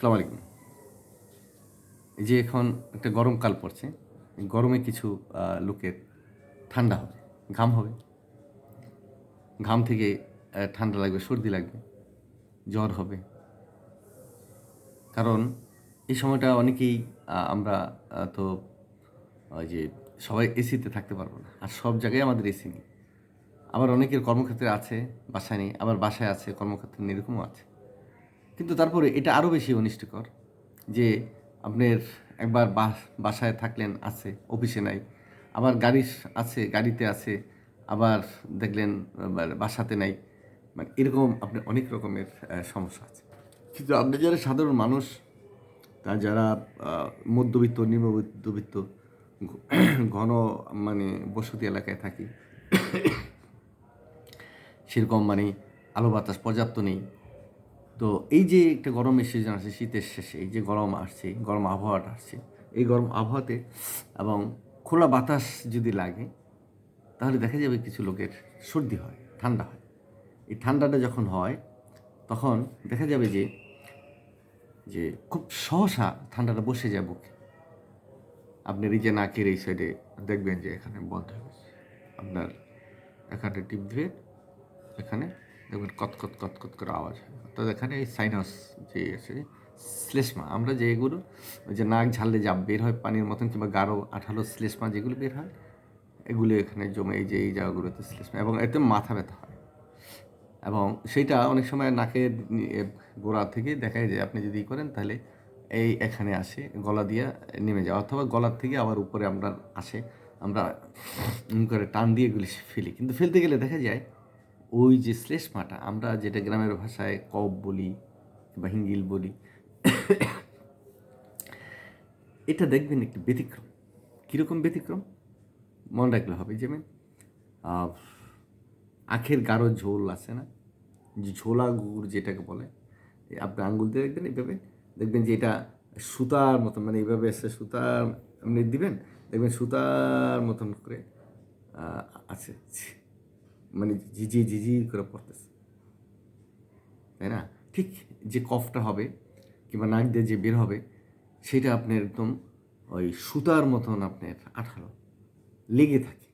আসসালামু আলাইকুম। এই যে এখন একটা গরমকাল পড়ছে গরমে কিছু লোকের ঠান্ডা হবে, ঘাম হবে। ঘাম থেকে ঠান্ডা লাগবে, সর্দি লাগবে, জ্বর হবে। কারণ এই সময়টা অনেকেই আমরা তো ওই যে সবাই এসিতে থাকতে পারব না, আর সব জায়গায় আমাদের এসি নেই। আবার অনেকের কর্মক্ষেত্রে আছে, বাসায় নেই, আবার বাসায় আছে, কর্মক্ষেত্রে এরকমও আছে। কিন্তু তারপরে এটা আরও বেশি অনিষ্টকর যে আপনার একবার বাস- বাসায় থাকলেন, আছে, অফিসে নাই, আবার গাড়ি আছে, গাড়িতে আছে, আবার দেখলেন বাসাতে নাই মানে এরকম আপনার অনেক রকমের সমস্যা আছে। কিন্তু আপনি যারা সাধারণ মানুষ, তা যারা মধ্যবিত্ত নিম্নবিত্ত ঘন মানে বসতি এলাকায় থাকি, সেরকম মানে আলো বাতাস পর্যাপ্ত নেই তো এই যে একটা গরমের সিজন আসছে শীতের শেষে, এই যে গরম আসছে, গরম আবহাওয়াটা আসছে, এই গরম আবহাওয়াতে এবং খোলা বাতাস যদি লাগে, তাহলে দেখা যাবে কিছু লোকের সর্দি হয়, ঠান্ডা হয়। এই ঠান্ডাটা যখন হয়, তখন দেখা যাবে যে যে খুব সহসা ঠান্ডাটা বসে যায় বুকে। আপনার এই যে নাকের এই সাইডে দেখবেন যে এখানে বন্ধ হয়ে গেছে। আপনার এখানে টিপ দিয়ে এখানে দেখবেন কতকত কতকত করে আওয়াজ হয়। অর্থাৎ এখানে এই সাইনাস যে আছে শ্লেষ্মা আমরা যে এগুলো যে নাক ঝাললে যা বের হয় পানির মতন কিংবা গাঢ় আঠালো শ্লেষ্মা যেগুলো বের হয়, এগুলো এখানে জমে এই যে, এই জায়গাগুলোতে শ্লেষ্মা এবং এতে মাথা ব্যথা হয়। এবং সেইটা অনেক সময় নাকের গোড়া থেকে দেখা যায় আপনি যদি করেন তাহলে এই এখানে আসে, গলা দিয়ে নেমে যায়। অথবা গলার থেকে আবার উপরে আমরা আসে, আমরা করে টান দিয়ে এগুলি ফেলি। কিন্তু ফেলতে গেলে দেখা যায় ওই যে শ্লেষ্মাটা আমরা যেটা গ্রামের ভাষায় কব বলি বা হিঙ্গিল বলি, এটা দেখবেন একটু ব্যতিক্রম। কীরকম ব্যতিক্রম? মনে রাখলে হবে, যেমন আখের গাঢ় ঝোল আছে না? যে ঝোলা গুড় যেটাকে বলে আপনি আঙ্গুল দিয়ে দেখবেন, এইভাবে দেখবেন যে এটা সুতার মতন মানে এইভাবে এসে সুতার, আপনি দিবেন, দেখবেন সুতার মতন করে আছে। মানে ঝিঝি ঝিঝি করে পড়তেছে। তাই না? ঠিক যে কফটা হবে কিংবা নাক দিয়ে যে বের হবে, সেটা আপনি একদম ওই সুতার মতন আপনার আঠালো। লেগে থাকে,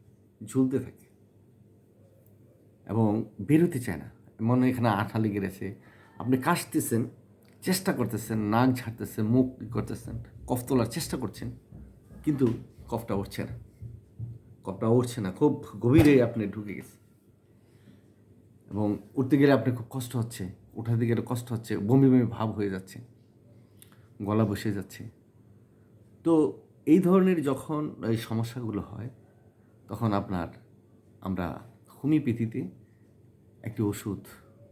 ঝুলতে থাকে। এবং বেরোতে চায় না। মনে এখানে আঠা লেগে গেছে। আপনি কাশতেছেন, চেষ্টা করতেছেন, নাক ঝাড়তেছেন, মুখ করতেছেন, কফ তোলার চেষ্টা করছেন, কিন্তু কফটা উঠছে না। কফটা উঠছে না, খুব গভীরে আপনি ঢুকে গেছে এবং উঠতে গেলে আপনার খুব কষ্ট হচ্ছে উঠাতে গেলে কষ্ট হচ্ছে, বমি বমি ভাব হয়ে যাচ্ছে, গলা বসে যাচ্ছে। তো এই ধরনের যখন এই সমস্যাগুলো হয়, তখন আপনার, আমরা হোমিওপ্যাথিতে একটি ওষুধ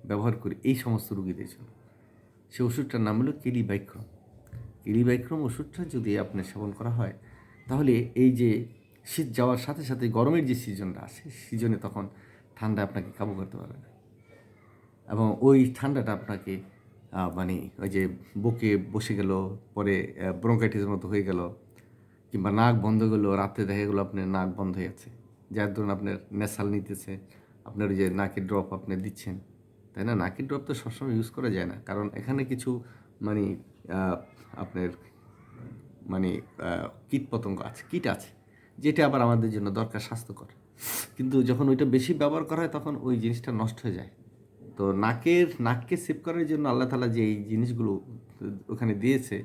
ব্যবহার করি, এই সমস্ত রুগীদের জন্য। সে ওষুধটার নাম হলো কেলিবাইক্রম। কেলিবাইক্রম ওষুধটা যদি আপনার সেবন করা হয়, তাহলে এই যে শীত যাওয়ার সাথে সাথে গরমের যে সিজনটা আসে সিজনে তখন ঠান্ডা আপনাকে কাবু করতে পারবে না। এবং ওই ঠান্ডাটা আপনাকে মানে ওই যে বুকে বসে গেল, পরে ব্রঙ্কাইটিসের মতো হয়ে গেল, কিংবা নাক বন্ধ গেলো রাতে দেখা গেলো আপনার নাক বন্ধ হয়ে যাচ্ছে। যার ধরুন আপনার নেশাল নিতেছে, আপনার ওই যে নাকের ড্রপ আপনি দিচ্ছেন। তাই না? নাকের ড্রপ তো সবসময় ইউজ করা যায় না। কারণ এখানে কিছু মানে আপনার মানে কীট পতঙ্গ আছে, কীট আছে, যেটা আবার আমাদের জন্য দরকার স্বাস্থ্যকর। কিন্তু যখন ওইটা বেশি ব্যবহার করা হয়, তখন ওই জিনিসটা নষ্ট হয়ে যায়। তো নাকের, নাককে সেভ করার জন্য আল্লাহ তালা যে এই জিনিসগুলো ওখানে দিয়েছে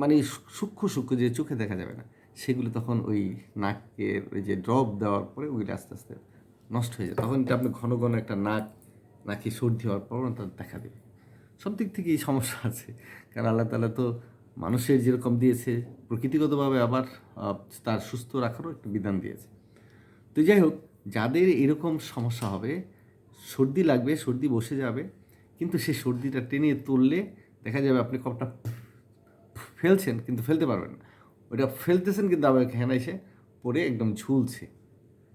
মানে সূক্ষ্ম সূক্ষ্ম যে চোখে দেখা যাবে না, সেগুলো তখন ওই নাকের ওই যে ড্রপ দেওয়ার পরে ওইগুলো আস্তে আস্তে নষ্ট হয়ে যায়। তখন এটা আপনি ঘন ঘন একটা নাক, নাকি সর্দি হওয়ার প্রবণতা দেখা দেবে। সব দিক থেকেই সমস্যা আছে। কারণ আল্লাহ তালা তো মানুষের যেরকম দিয়েছে, প্রকৃতিগতভাবে আবার তার সুস্থ রাখারও একটা বিধান দিয়েছে। তো যাই হোক, যাদের এরকম সমস্যা হবে, সর্দি লাগবে, সর্দি বসে যাবে, কিন্তু সেই সর্দিটা টেনে তুললে দেখা যাবে আপনি কপটা ফেলছেন, কিন্তু ফেলতে পারবেন না। ওটা ফেলতেছেন কিন্তু আবার এখানে এসে পড়ে একদম ঝুলছে।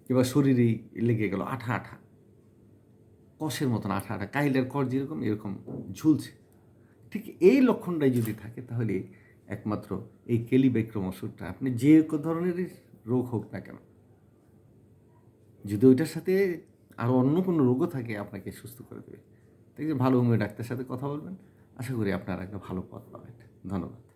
কিংবা শরীরেই লেগে গেল আঠা আঠা। কষের মতন আঠা আঠা। কাহিলের কর যেরকম, এরকম ঝুলছে। ঠিক এই লক্ষণটাই যদি থাকে, তাহলে একমাত্র এই কেলিবেক্রম ওষুধটা, আপনি যে ধরনের রোগ হোক না কেন যদি ওইটার সাথে আরও অন্য কোনো রোগও থাকে, আপনাকে সুস্থ করে দেবে। ঠিক আছে ভালো হোমিও ডাক্তারের সাথে কথা বলবেন। আশা করি আপনারা একটা ভালো পথ পাবেন। ধন্যবাদ।